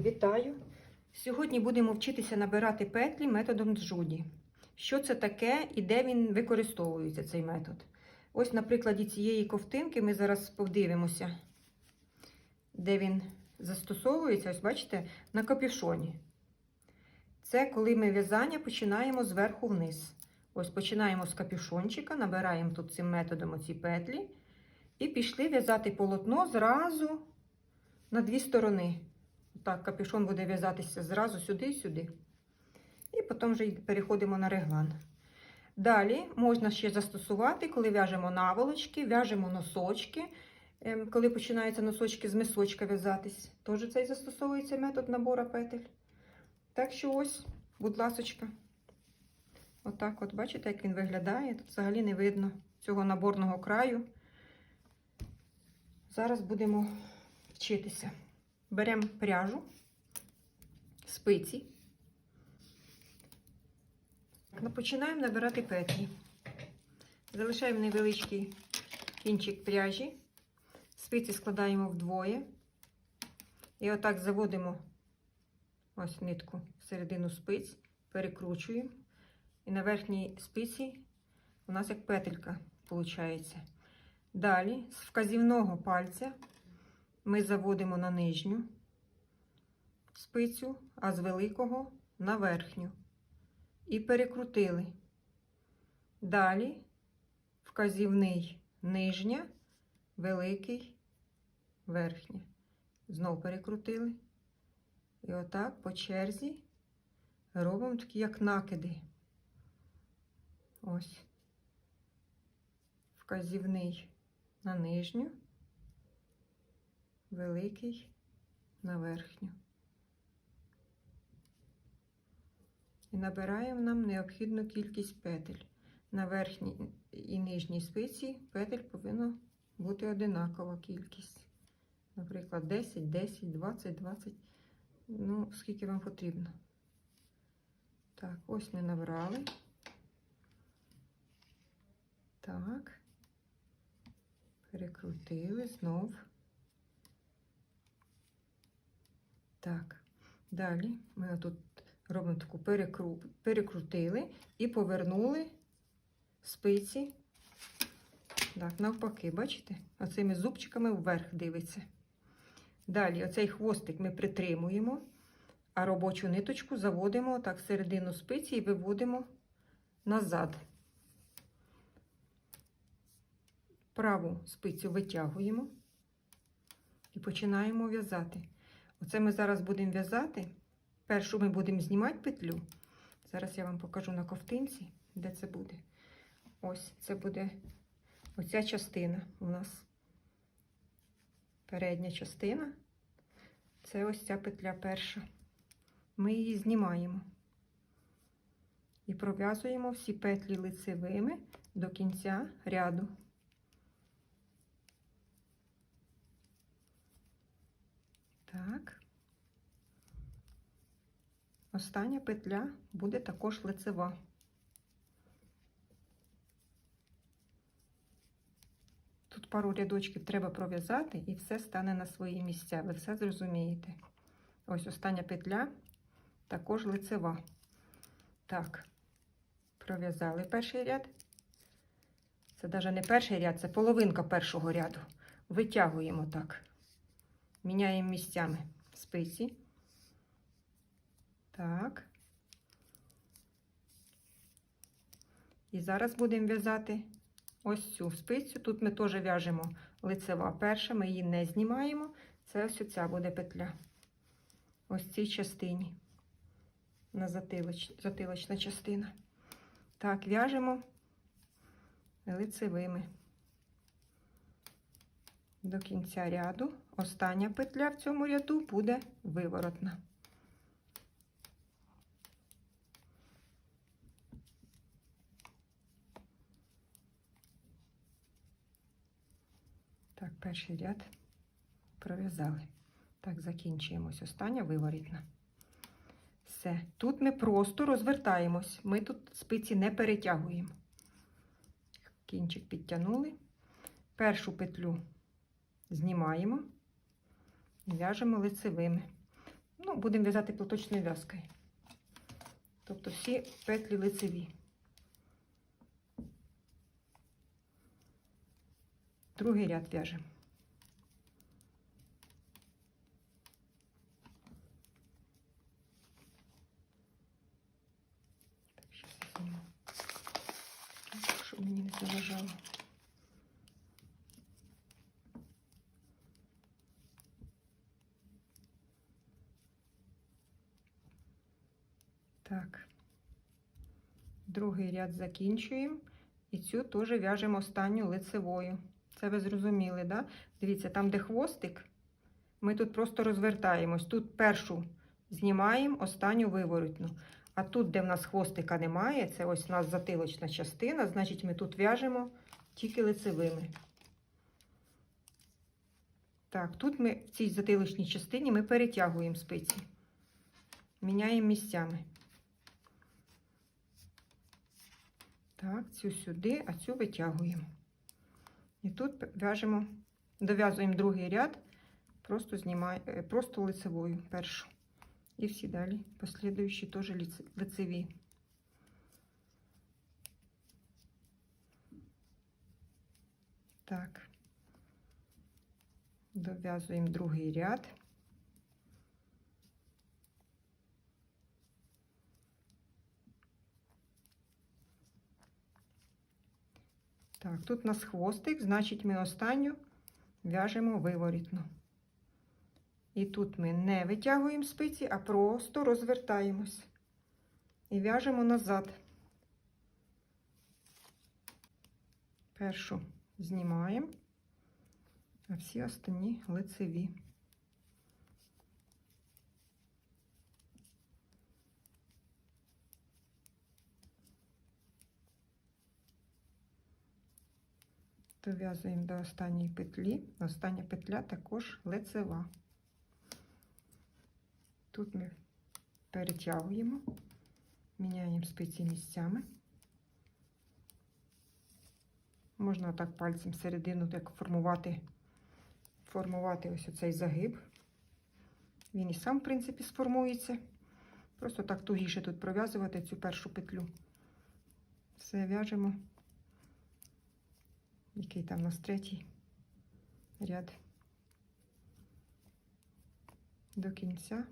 Вітаю! Сьогодні будемо вчитися набирати петлі методом джуді. Що це таке і де він використовується, цей метод? Ось на прикладі цієї ковтинки ми зараз подивимося, де він застосовується. Ось бачите, на капюшоні. Це коли ми в'язання починаємо зверху вниз. Ось починаємо з капюшончика, набираємо тут цим методом оці петлі. І пішли в'язати полотно зразу на дві сторони. Так, капюшон буде в'язатися зразу сюди і сюди. І потім вже переходимо на реглан. Далі можна ще застосувати, коли в'яжемо наволочки, в'яжемо носочки. Ем, Коли починаються носочки з мисочка в'язатись, теж цей застосовується метод набору петель. Так що ось, будь ласочка. Отак от, бачите, як він виглядає. Тут взагалі не видно цього наборного краю. Зараз будемо вчитися. Беремо пряжу, спиці. Ну, Починаємо набирати петлі. Залишаємо невеличкий кінчик пряжі. Спиці складаємо вдвоє. І отак заводимо ось нитку в середину спиць, перекручуємо. І на верхній спиці у нас як петелька виходить. Далі з вказівного пальця ми заводимо на нижню спицю, а з великого на верхню. І перекрутили. Далі вказівний нижня, великий верхня. Знову перекрутили. І отак по черзі робимо такі, як накиди. Ось. Вказівний на нижню, великий на верхню. І набираємо нам необхідну кількість петель. На верхній і нижній спиці петель повинна бути одинакова кількість. Наприклад, 10, 10, 20, 20. Ну, скільки вам потрібно. Так, ось ми набрали. Так. Перекрутили знов. Так, далі ми тут робимо таку перекру... перекрутили і повернули спиці. Так, навпаки, бачите? Оцими зубчиками вверх дивиться. Далі оцей хвостик ми притримуємо, а робочу ниточку заводимо так середину спиці і виводимо назад. Праву спицю витягуємо і починаємо в'язати. Оце ми зараз будемо в'язати. Першу ми будемо знімати петлю. Зараз я вам покажу на ковтинці, де це буде. Ось це буде оця частина у нас. Передня частина. Це ось ця петля перша. Ми її знімаємо і пров'язуємо всі петлі лицевими до кінця ряду. Так. Остання петля буде також лицева. Тут пару рядочків треба пров'язати і все стане на свої місця. Ви все зрозумієте. Ось остання петля також лицева. Так, пров'язали перший ряд. Це навіть не перший ряд, це половинка першого ряду. Витягуємо так. Міняємо місцями спиці. Так. І зараз будемо в'язати ось цю спицю. Тут ми теж в'яжемо лицева перша, ми її не знімаємо. Це ось ця буде петля. Ось цій частині. На затилоч... затилочна частина. Так, в'яжемо лицевими. До кінця ряду. Остання петля в цьому ряду буде виворотна. Так, перший ряд пров'язали. Так, закінчуємо. Ось Остання виворітна. Все. Тут ми просто розвертаємось. Ми тут спиці не перетягуємо. Кінчик підтягнули. Першу петлю знімаємо і в'яжемо лицевими. Ну, будемо в'язати платочною в'язкою. Тобто всі петлі лицеві. Другий ряд в'яжемо. Щоб мені не заважало. Так. Другий ряд закінчуємо. І цю теж в'яжемо останню лицевою. Це ви зрозуміли, да? Дивіться, там, де хвостик, ми тут просто розвертаємось. Тут першу знімаємо, останню виворотну. А тут, де в нас хвостика немає, це ось у нас затилочна частина, значить ми тут в'яжемо тільки лицевими. Так, тут ми в цій затилочній частині ми перетягуємо спиці. Міняємо місцями. Так, цю сюди, а цю витягуємо. І тут в'яжемо, дов'язуємо другий ряд, просто знімає, просто лицевою першу. І всі далі, послідуючі теж лицеві. Так. Дов'язуємо другий ряд. Так, тут у нас хвостик, значить ми останню в'яжемо виворітно. І тут ми не витягуємо спиці, а просто розвертаємось. І в'яжемо назад. Першу знімаємо, а всі останні лицеві. Дов'язуємо до останньої петлі. Остання петля також лицева. Тут ми перетягуємо, міняємо спиці місцями. Можна так пальцем середину так формувати, формувати ось оцей загиб. Він і сам, в принципі, сформується. Просто так тугіше тут пров'язувати цю першу петлю. Все в'яжемо. Який там у нас третій ряд до кінця.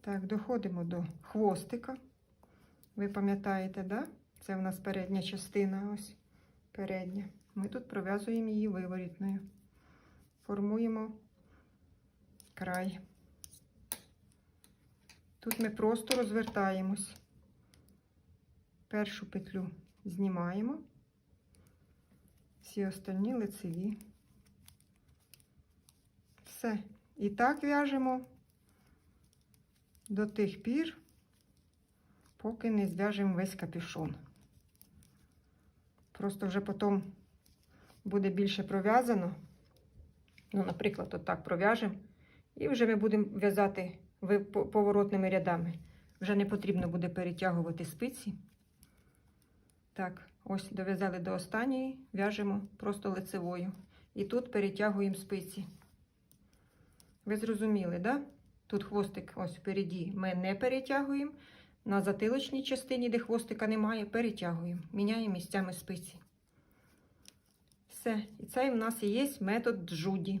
Так, доходимо до хвостика. Ви пам'ятаєте, да? Це в нас передня частина, ось передня. Ми тут пров'язуємо її виворітною. Формуємо край. Тут ми просто розвертаємось. Першу петлю знімаємо, всі остальні лицеві. Все. І так в'яжемо до тих пір, поки не зв'яжемо весь капюшон. Просто вже потім буде більше пров'язано. Ну, наприклад, отак пров'яжемо. І вже ми будемо в'язати поворотними рядами. Вже не потрібно буде перетягувати спиці. Так, ось дов'язали до останньої, в'яжемо просто лицевою. І тут перетягуємо спиці. Ви зрозуміли, да? Тут хвостик ось впереді ми не перетягуємо. На затилочній частині, де хвостика немає, перетягуємо. Міняємо місцями спиці. Все. І це в нас і є метод джуді.